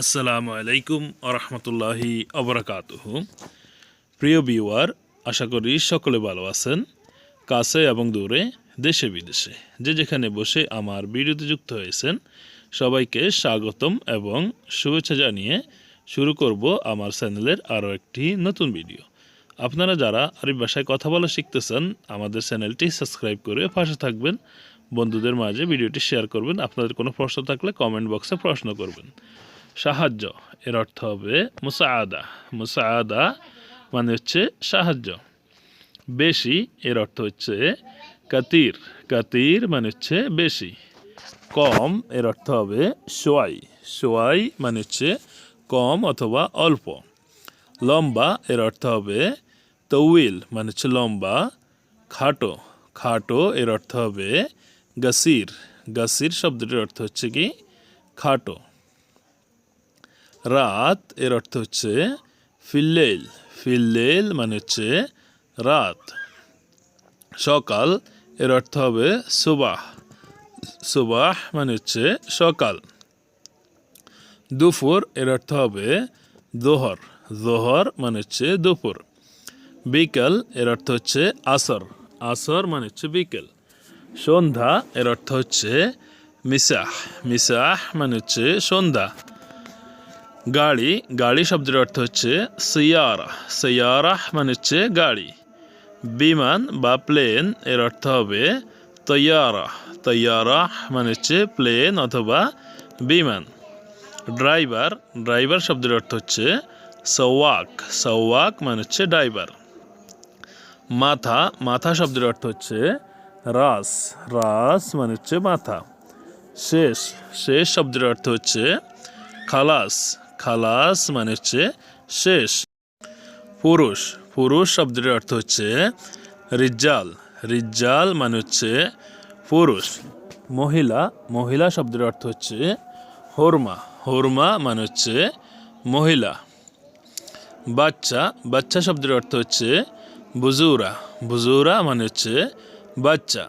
আসসালামু আলাইকুম আরহামতুল্লাহি অবরাকাতুহ প্রিয় বিওয়ার আশা করি সকলে ভালো আছেন, কাছে এবং দূরে, দেশে বিদেশে। যে যেখানে বসে আমার ভিডিওতে যুক্ত হয়েছেন, সবাইকে স্বাগতম এবং শুভেচ্ছা জানিয়ে শুরু করব আমার চ্যানেলের আরও একটি নতুন ভিডিও। আপনারা যারা আরবি ভাষায় কথা বলা শিখতেছেন, আমাদের চ্যানেলটি সাবস্ক্রাইব করে পাশে থাকবেন। বন্ধুদের মাঝে ভিডিওটি শেয়ার করবেন। আপনাদের কোনো প্রশ্ন থাকলে কমেন্ট বক্সে প্রশ্ন করবেন। সাহায্য, এর অর্থ হবে মুসাআদা। মুসাআদা মানে হচ্ছে সাহায্য। বেশি, এর অর্থ হচ্ছে কাতির। কাতির মানে হচ্ছে বেশি। কম, এর অর্থ হবে সোয়াই। সোয়াই মানে হচ্ছে কম অথবা অল্প। লম্বা, এর অর্থ হবে তউইল মানে হচ্ছে লম্বা। খাটো খাটো, এর অর্থ হবে গাসির। গাসির শব্দটির অর্থ হচ্ছে কি? খাটো। রাত এর অর্থ হচ্ছে ফিল্লেল। ফিল্লেল মানে হচ্ছে রাত। সকাল এর অর্থ হবে সুবাহ। সুবাহ মানে হচ্ছে সকাল। দুপুর এর অর্থ হবে দোহর। দোহর মানে হচ্ছে দুপুর। বিকেল এর অর্থ হচ্ছে আসর। আসর মানে হচ্ছে বিকেল। সন্ধ্যা এর অর্থ হচ্ছে মিসাহ। মিসাহ মানে হচ্ছে সন্ধ্যা। গাড়ি গাড়ি শব্দের অর্থ হচ্ছে সিয়ারা। সিয়ারা মানে হচ্ছে গাড়ি। বিমান বা প্লেন এর অর্থ হবে তৈয়ারা। তৈয়ারা মানে হচ্ছে প্লেন অথবা বিমান। ড্রাইভার ড্রাইভার শব্দের অর্থ হচ্ছে সওয়াক। সওয়াক মানে হচ্ছে ড্রাইভার। মাথা মাথা শব্দের অর্থ হচ্ছে রাস। রাস মানে হচ্ছে মাথা। শেষ শেষ শব্দের অর্থ হচ্ছে খালাস। খালাস মানে হচ্ছে শেষ। পুরুষ পুরুষ শব্দের অর্থ হচ্ছে রিজ্জাল। রিজ্জাল মানে হচ্ছে পুরুষ। মহিলা মহিলা শব্দের অর্থ হচ্ছে হরমা। হরমা মানে হচ্ছে মহিলা। বাচ্চা বাচ্চা শব্দের অর্থ হচ্ছে বুজুরা। বুজুরা মানে হচ্ছে বাচ্চা।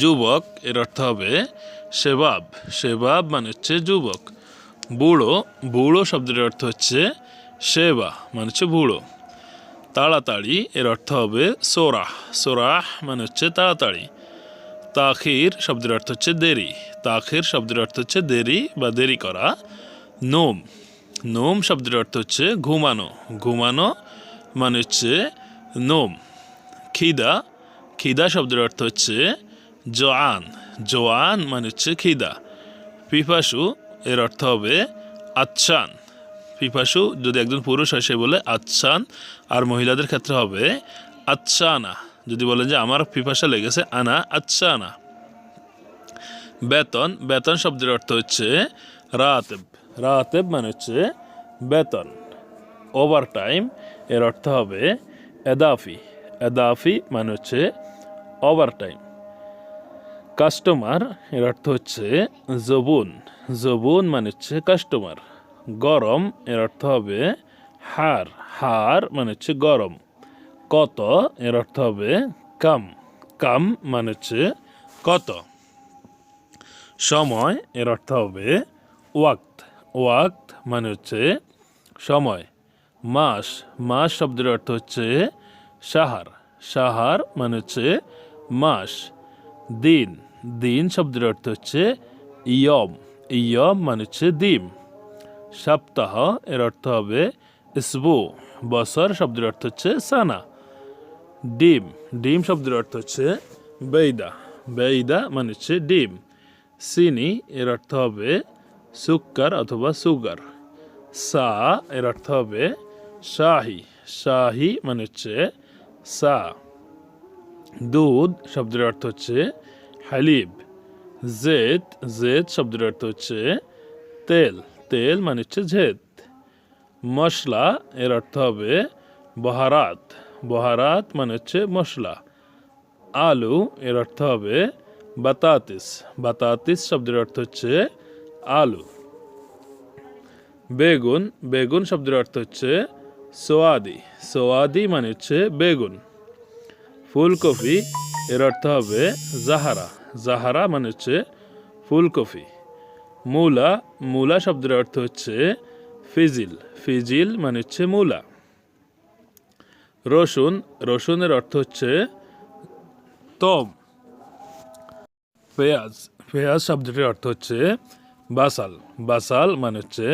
যুবক, এর অর্থ হবে সেবাব। সেবাব মানে হচ্ছে যুবক। বুড়ো বুড়ো শব্দের অর্থ হচ্ছে সেবা মানে হচ্ছে বুড়ো। তাড়াতাড়ি এর অর্থ হবে সোরাহ সোরাহ মানে হচ্ছে তাড়াতাড়ি। তাখির শব্দের অর্থ হচ্ছে দেরি, তাখির শব্দের অর্থ হচ্ছে দেরি বা দেরি করা। নোম নোম শব্দের অর্থ হচ্ছে ঘুমানো ঘুমানো মানে হচ্ছে নোম। খিদা খিদা শব্দের অর্থ হচ্ছে জোয়ান জোয়ান মানে হচ্ছে খিদা। পিপাসু এর অর্থ হবে আচ্ছান। পিপাসু যদি একজন পুরুষ হয়, সে বলে আচ্ছান। আর মহিলাদের ক্ষেত্রে হবে আচ্ছানা। যদি বলেন যে আমার পিপাসা লেগেছে, আনা আচ্ছানা। বেতন বেতন শব্দের অর্থ হচ্ছে রাতেব। রাতেব মানে হচ্ছে বেতন। ওভার টাইম এর অর্থ হবে এদাফি। এদাফি মানে হচ্ছে ওভার টাইম কাস্টমার এর অর্থ হচ্ছে জবুন। জবুন মানে হচ্ছে কাস্টমার গরম এর অর্থ হবে হার। হার মানে হচ্ছে গরম। কত এর অর্থ হবে কাম। কাম মানে হচ্ছে কত। সময় এর অর্থ হবে ওয়াক্ত। ওয়াক্ত মানে হচ্ছে সময়। মাস। মাস শব্দের অর্থ হচ্ছে সাহার। সাহার মানে হচ্ছে মাস। দিন। দিন শব্দের অর্থ হচ্ছে ইয়ম। ইয়ম মানে হচ্ছে দিন। সপ্তাহ এর অর্থ হবে ইসবু। বছর শব্দের অর্থ হচ্ছে সানা। ডিম। ডিম শব্দের অর্থ হচ্ছে বেইদা। বেইদা মানে হচ্ছে ডিম। সিনি এর অর্থ হবে সুক্কার অথবা সুগার। সা এর অর্থ হবে শাহি। শাহি মানে হচ্ছে সা। দুধ শব্দের অর্থ হচ্ছে হালিব। জেদ জেদ শব্দের অর্থ হচ্ছে তেল। তেল মানে হচ্ছে ঝেদ মশলা এর অর্থ হবে বহারাত। বহারাত মানে হচ্ছে মশলা। আলু এর অর্থ হবে বাতাতিস। বাতাতিস শব্দের অর্থ হচ্ছে আলু। বেগুন বেগুন শব্দের অর্থ হচ্ছে সোয়াদি। সোয়াদি মানে হচ্ছে বেগুন। ফুলকপি, এর অর্থ হবে জাহারা। জাহারা মানে হচ্ছে ফুলকপি। মূলা মূলা শব্দের অর্থ হচ্ছে ফিজিল। ফিজিল মানে হচ্ছে মূলা। রসুন, রসুনের অর্থ হচ্ছে তম। পেঁয়াজ পেঁয়াজ শব্দটির অর্থ হচ্ছে বাসাল। বাসাল মানে হচ্ছে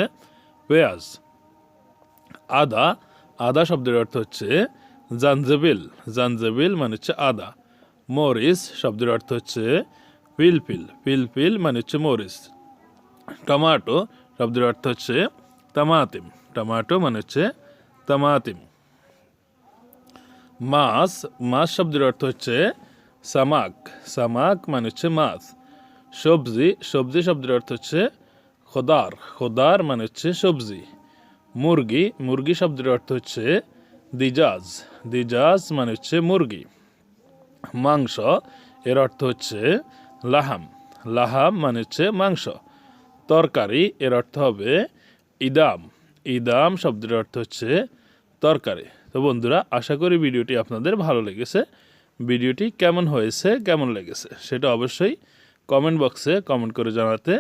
পেঁয়াজ। আদা আদা শব্দের অর্থ হচ্ছে জানজেবিল জানজেবিল মানে হচ্ছে আদা। মরিস শব্দের অর্থ হচ্ছে পিলপিল পিলপিল মানে হচ্ছে মরিচ টমাটো শব্দের অর্থ হচ্ছে তামাতিম টমাটো মানে হচ্ছে তামাতিম মাছ মাছ শব্দের অর্থ হচ্ছে সামাক সামাক মানে হচ্ছে মাছ। সবজি সবজি শব্দের অর্থ হচ্ছে খোদার খোদার মানে হচ্ছে সবজি। মুরগি মুরগি শব্দের অর্থ হচ্ছে দিজাজ দিজাজ মানে হচ্ছে মুরগি। মাংস, এর অর্থ হচ্ছে লাহাম। লাহাম মানে হচ্ছে মাংস। তরকারি, এর অর্থ হবে ইদাম। ইদাম শব্দের অর্থ হচ্ছে তরকারি। তো বন্ধুরা, আশা করি ভিডিওটি আপনাদের ভালো লেগেছে। ভিডিওটি কেমন হয়েছে, কেমন লেগেছে, সেটা অবশ্যই কমেন্ট বক্সে কমেন্ট করে জানাতে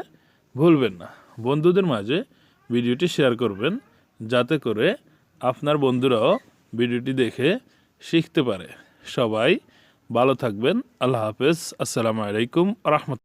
ভুলবেন না। বন্ধুদের মাঝে ভিডিওটি শেয়ার করবেন, যাতে করে আপনার বন্ধুরাও ভিডিওটি দেখে শিখতে পারে। সবাই ভালো থাকবেন। আল্লাহ হাফেজ। আসসালামু আলাইকুম রহমত